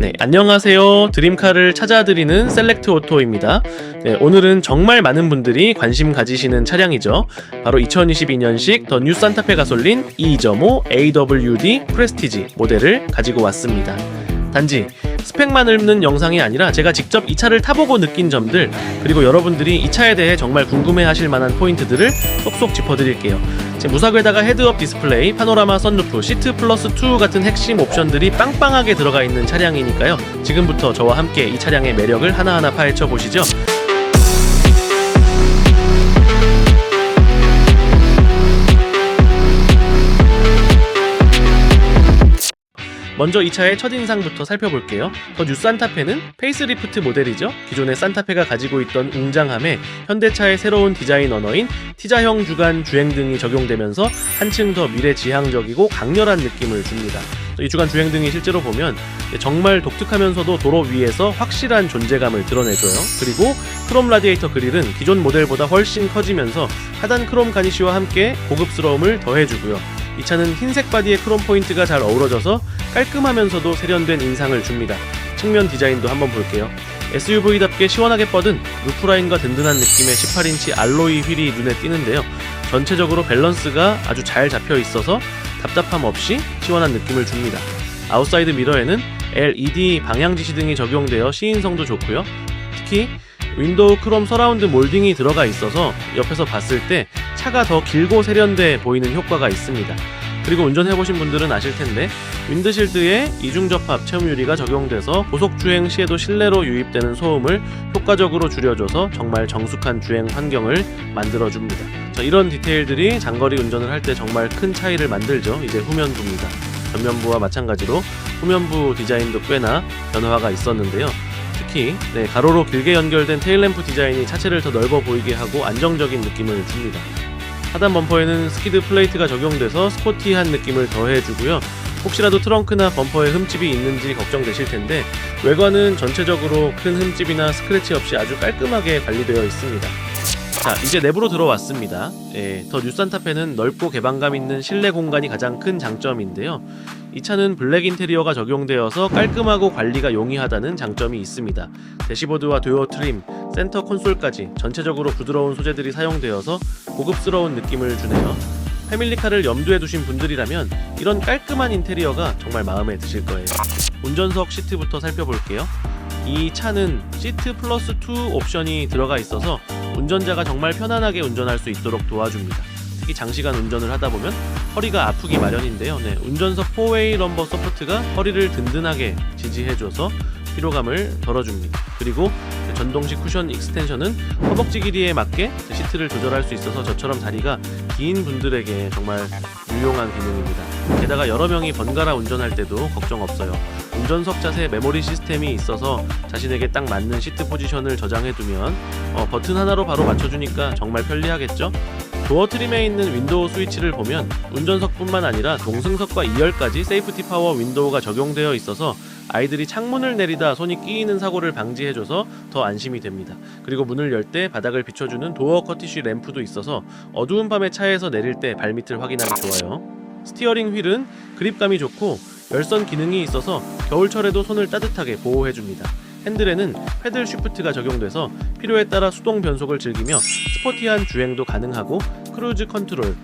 네, 안녕하세요. 드림카를 찾아드리는 셀렉트 오토입니다. 네, 오늘은 정말 많은 분들이 관심 가지시는 차량이죠. 바로 2022년식 더 뉴 산타페 가솔린 2.5 AWD 프레스티지 모델을 가지고 왔습니다. 단지 스펙만 읊는 영상이 아니라 제가 직접 이 차를 타보고 느낀 점들 그리고 여러분들이 이 차에 대해 정말 궁금해 하실 만한 포인트들을 쏙쏙 짚어드릴게요. 제 무사괴에다가 헤드업 디스플레이, 파노라마 선루프, 시트 플러스 2 같은 핵심 옵션들이 빵빵하게 들어가 있는 차량이니까요. 지금부터 저와 함께 이 차량의 매력을 하나하나 파헤쳐 보시죠. 먼저 이 차의 첫인상부터 살펴볼게요. 더 뉴 산타페는 페이스리프트 모델이죠. 기존의 산타페가 가지고 있던 웅장함에 현대차의 새로운 디자인 언어인 T자형 주간 주행 등이 적용되면서 한층 더 미래지향적이고 강렬한 느낌을 줍니다. 이 주간 주행 등이 실제로 보면 정말 독특하면서도 도로 위에서 확실한 존재감을 드러내줘요. 그리고 크롬 라디에이터 그릴은 기존 모델보다 훨씬 커지면서 하단 크롬 가니쉬와 함께 고급스러움을 더해주고요. 이 차는 흰색 바디의 크롬 포인트가 잘 어우러져서 깔끔하면서도 세련된 인상을 줍니다. 측면 디자인도 한번 볼게요. SUV답게 시원하게 뻗은 루프라인과 든든한 느낌의 18인치 알로이 휠이 눈에 띄는데요. 전체적으로 밸런스가 아주 잘 잡혀 있어서 답답함 없이 시원한 느낌을 줍니다. 아웃사이드 미러에는 LED 방향 지시등이 적용되어 시인성도 좋고요. 특히 윈도우 크롬 서라운드 몰딩이 들어가 있어서 옆에서 봤을 때 차가 더 길고 세련돼 보이는 효과가 있습니다. 그리고 운전해보신 분들은 아실 텐데 윈드실드에 이중 접합 체험 유리가 적용돼서 고속 주행 시에도 실내로 유입되는 소음을 효과적으로 줄여줘서 정말 정숙한 주행 환경을 만들어줍니다. 자, 이런 디테일들이 장거리 운전을 할 때 정말 큰 차이를 만들죠. 이제 후면부입니다. 전면부와 마찬가지로 후면부 디자인도 꽤나 변화가 있었는데요. 특히 네, 가로로 길게 연결된 테일램프 디자인이 차체를 더 넓어 보이게 하고 안정적인 느낌을 줍니다. 하단 범퍼에는 스키드 플레이트가 적용돼서 스포티한 느낌을 더해주고요. 혹시라도 트렁크나 범퍼에 흠집이 있는지 걱정되실 텐데 외관은 전체적으로 큰 흠집이나 스크래치 없이 아주 깔끔하게 관리되어 있습니다. 자, 이제 내부로 들어왔습니다. 예, 더 뉴산타페는 넓고 개방감 있는 실내 공간이 가장 큰 장점인데요. 이 차는 블랙 인테리어가 적용되어서 깔끔하고 관리가 용이하다는 장점이 있습니다. 대시보드와 듀오 트림, 센터 콘솔까지 전체적으로 부드러운 소재들이 사용되어서 고급스러운 느낌을 주네요. 패밀리카를 염두에 두신 분들이라면 이런 깔끔한 인테리어가 정말 마음에 드실 거예요. 운전석 시트부터 살펴볼게요. 이 차는 시트 플러스 2 옵션이 들어가 있어서 운전자가 정말 편안하게 운전할 수 있도록 도와줍니다. 특히 장시간 운전을 하다 보면 허리가 아프기 마련인데요. 네, 운전석 4웨이 럼버 서포트가 허리를 든든하게 지지해줘서 피로감을 덜어줍니다. 그리고 전동식 쿠션 익스텐션은 허벅지 길이에 맞게 시트를 조절할 수 있어서 저처럼 다리가 긴 분들에게 정말 유용한 기능입니다. 게다가 여러 명이 번갈아 운전할 때도 걱정 없어요. 운전석 자세 메모리 시스템이 있어서 자신에게 딱 맞는 시트 포지션을 저장해두면 어, 버튼 하나로 바로 맞춰주니까 정말 편리하겠죠? 도어 트림에 있는 윈도우 스위치를 보면 운전석뿐만 아니라 동승석과 2열까지 세이프티 파워 윈도우가 적용되어 있어서 아이들이 창문을 내리다 손이 끼이는 사고를 방지해줘서 더 안심이 됩니다. 그리고 문을 열 때 바닥을 비춰주는 도어 커티쉬 램프도 있어서 어두운 밤에 차에서 내릴 때 발밑을 확인하기 좋아요. 스티어링 휠은 그립감이 좋고 열선 기능이 있어서 겨울철에도 손을 따뜻하게 보호해줍니다. 핸들에는 패들 쉬프트가 적용돼서 필요에 따라 수동 변속을 즐기며 스포티한 주행도 가능하고 크루즈 컨트롤,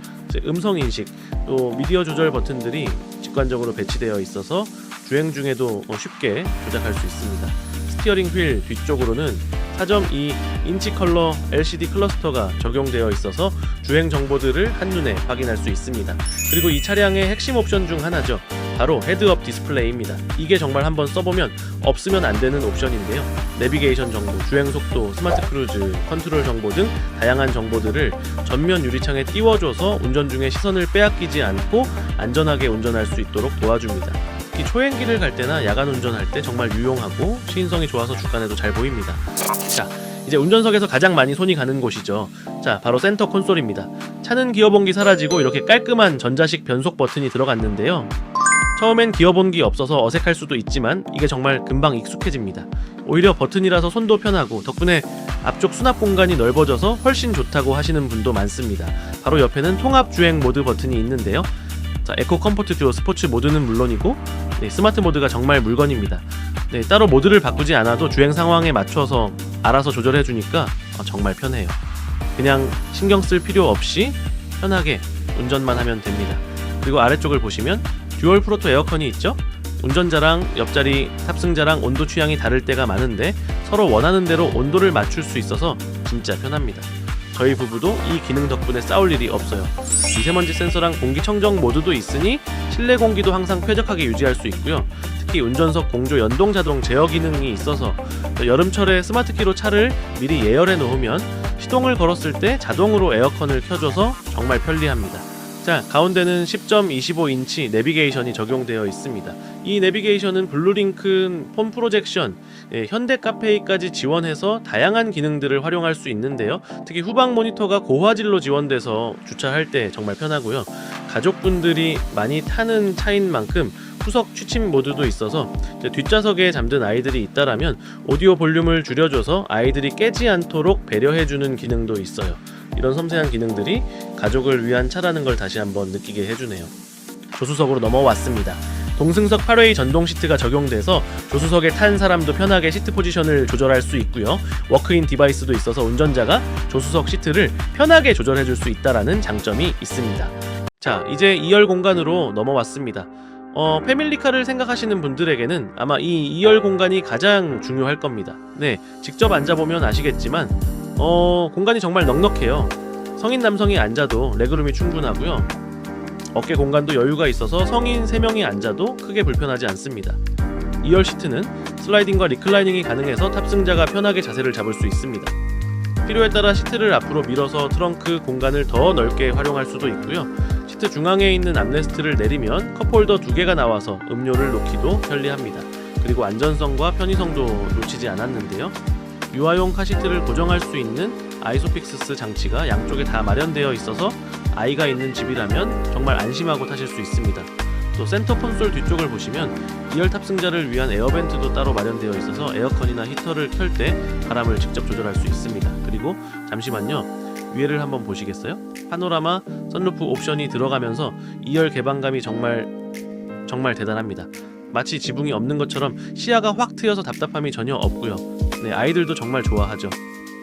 음성 인식, 또 미디어 조절 버튼들이 직관적으로 배치되어 있어서 주행 중에도 쉽게 조작할 수 있습니다. 스티어링 휠 뒤쪽으로는 4.2 인치 컬러 LCD 클러스터가 적용되어 있어서 주행 정보들을 한눈에 확인할 수 있습니다. 그리고 이 차량의 핵심 옵션 중 하나죠. 바로 헤드업 디스플레이입니다. 이게 정말 한번 써보면 없으면 안 되는 옵션인데요. 내비게이션 정보, 주행 속도, 스마트 크루즈, 컨트롤 정보 등 다양한 정보들을 전면 유리창에 띄워줘서 운전 중에 시선을 빼앗기지 않고 안전하게 운전할 수 있도록 도와줍니다. 특히 초행길을 갈 때나 야간 운전할 때 정말 유용하고 시인성이 좋아서 주간에도 잘 보입니다. 자, 이제 운전석에서 가장 많이 손이 가는 곳이죠. 자, 바로 센터 콘솔입니다. 차는 기어봉기 사라지고 이렇게 깔끔한 전자식 변속 버튼이 들어갔는데요. 처음엔 기어본 기 없어서 어색할 수도 있지만 이게 정말 금방 익숙해집니다. 오히려 버튼이라서 손도 편하고 덕분에 앞쪽 수납 공간이 넓어져서 훨씬 좋다고 하시는 분도 많습니다. 바로 옆에는 통합 주행 모드 버튼이 있는데요. 자, 에코 컴포트 듀오 스포츠 모드는 물론이고 네, 스마트 모드가 정말 물건입니다. 네, 따로 모드를 바꾸지 않아도 주행 상황에 맞춰서 알아서 조절해 주니까 어, 정말 편해요. 그냥 신경 쓸 필요 없이 편하게 운전만 하면 됩니다. 그리고 아래쪽을 보시면 듀얼 프로토 에어컨이 있죠? 운전자랑 옆자리 탑승자랑 온도 취향이 다를 때가 많은데 서로 원하는 대로 온도를 맞출 수 있어서 진짜 편합니다. 저희 부부도 이 기능 덕분에 싸울 일이 없어요. 미세먼지 센서랑 공기청정 모드도 있으니 실내 공기도 항상 쾌적하게 유지할 수 있고요. 특히 운전석 공조 연동 자동 제어 기능이 있어서 여름철에 스마트키로 차를 미리 예열해 놓으면 시동을 걸었을 때 자동으로 에어컨을 켜줘서 정말 편리합니다. 자, 가운데는 10.25인치 내비게이션이 적용되어 있습니다. 이 내비게이션은 블루링큰 폰 프로젝션, 예, 현대 카페이까지 지원해서 다양한 기능들을 활용할 수 있는데요. 특히 후방 모니터가 고화질로 지원돼서 주차할 때 정말 편하고요. 가족분들이 많이 타는 차인 만큼 후석 취침 모드도 있어서 뒷좌석에 잠든 아이들이 있다라면 오디오 볼륨을 줄여줘서 아이들이 깨지 않도록 배려해주는 기능도 있어요. 이런 섬세한 기능들이 가족을 위한 차라는 걸 다시 한번 느끼게 해주네요. 조수석으로 넘어왔습니다. 동승석 8웨이 전동 시트가 적용돼서 조수석에 탄 사람도 편하게 시트 포지션을 조절할 수 있고요. 워크인 디바이스도 있어서 운전자가 조수석 시트를 편하게 조절해 줄 수 있다라는 장점이 있습니다. 자, 이제 2열 공간으로 넘어왔습니다. 어, 패밀리카를 생각하시는 분들에게는 아마 이 2열 공간이 가장 중요할 겁니다. 네, 직접 앉아보면 아시겠지만, 어, 공간이 정말 넉넉해요. 성인 남성이 앉아도 레그룸이 충분하고요. 어깨 공간도 여유가 있어서 성인 3명이 앉아도 크게 불편하지 않습니다. 2열 시트는 슬라이딩과 리클라이닝이 가능해서 탑승자가 편하게 자세를 잡을 수 있습니다. 필요에 따라 시트를 앞으로 밀어서 트렁크 공간을 더 넓게 활용할 수도 있고요. 시트 중앙에 있는 암레스트를 내리면 컵홀더 두 개가 나와서 음료를 놓기도 편리합니다. 그리고 안전성과 편의성도 놓치지 않았는데요. 유아용 카시트를 고정할 수 있는 아이소픽스스 장치가 양쪽에 다 마련되어 있어서 아이가 있는 집이라면 정말 안심하고 타실 수 있습니다. 또 센터 콘솔 뒤쪽을 보시면 2열 탑승자를 위한 에어벤트도 따로 마련되어 있어서 에어컨이나 히터를 켤 때 바람을 직접 조절할 수 있습니다. 그리고 잠시만요. 위에를 한번 보시겠어요? 파노라마 선루프 옵션이 들어가면서 2열 개방감이 정말 정말 대단합니다. 마치 지붕이 없는 것처럼 시야가 확 트여서 답답함이 전혀 없고요. 네, 아이들도 정말 좋아하죠.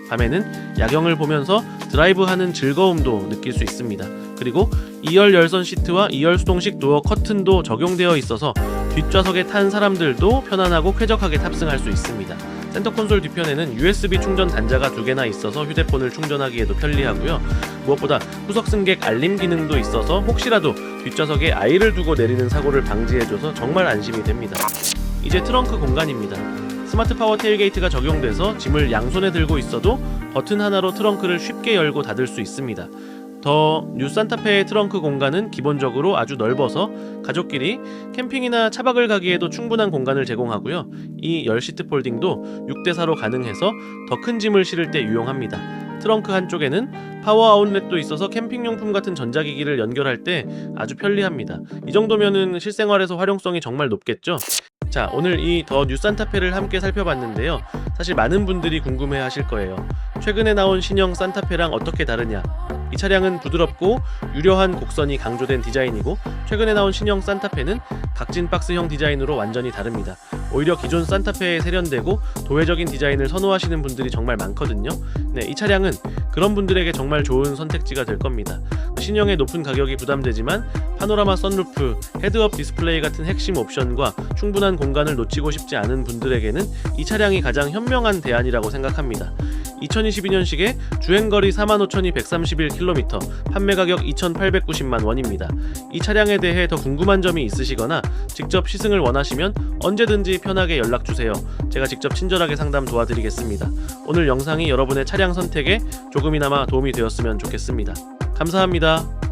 밤에는 야경을 보면서 드라이브하는 즐거움도 느낄 수 있습니다. 그리고 2열 열선 시트와 2열 수동식 도어 커튼도 적용되어 있어서 뒷좌석에 탄 사람들도 편안하고 쾌적하게 탑승할 수 있습니다. 센터 콘솔 뒤편에는 USB 충전 단자가 두 개나 있어서 휴대폰을 충전하기에도 편리하고요. 무엇보다 후석 승객 알림 기능도 있어서 혹시라도 뒷좌석에 아이를 두고 내리는 사고를 방지해줘서 정말 안심이 됩니다. 이제 트렁크 공간입니다. 스마트 파워 테일게이트가 적용돼서 짐을 양손에 들고 있어도 버튼 하나로 트렁크를 쉽게 열고 닫을 수 있습니다. 더 뉴산타페의 트렁크 공간은 기본적으로 아주 넓어서 가족끼리 캠핑이나 차박을 가기에도 충분한 공간을 제공하고요. 이 열시트 폴딩도 6대4로 가능해서 더 큰 짐을 실을 때 유용합니다. 트렁크 한쪽에는 파워 아웃렛도 있어서 캠핑용품 같은 전자기기를 연결할 때 아주 편리합니다. 이 정도면은 실생활에서 활용성이 정말 높겠죠? 자, 오늘 이 더 뉴산타페를 함께 살펴봤는데요. 사실 많은 분들이 궁금해 하실 거예요. 최근에 나온 신형 산타페랑 어떻게 다르냐? 이 차량은 부드럽고 유려한 곡선이 강조된 디자인이고 최근에 나온 신형 산타페는 각진 박스형 디자인으로 완전히 다릅니다. 오히려 기존 산타페에 세련되고 도회적인 디자인을 선호하시는 분들이 정말 많거든요. 네, 이 차량은 그런 분들에게 정말 좋은 선택지가 될 겁니다. 신형의 높은 가격이 부담되지만 파노라마 선루프, 헤드업 디스플레이 같은 핵심 옵션과 충분한 공간을 놓치고 싶지 않은 분들에게는 이 차량이 가장 현명한 대안이라고 생각합니다. 2022년식에 주행거리 45,231km, 판매 가격 2,890만 원입니다. 이 차량에 대해 더 궁금한 점이 있으시거나 직접 시승을 원하시면 언제든지 편하게 연락 주세요. 제가 직접 친절하게 상담 도와드리겠습니다. 오늘 영상이 여러분의 차량 선택에 조금이나마 도움이 되었으면 좋겠습니다. 감사합니다.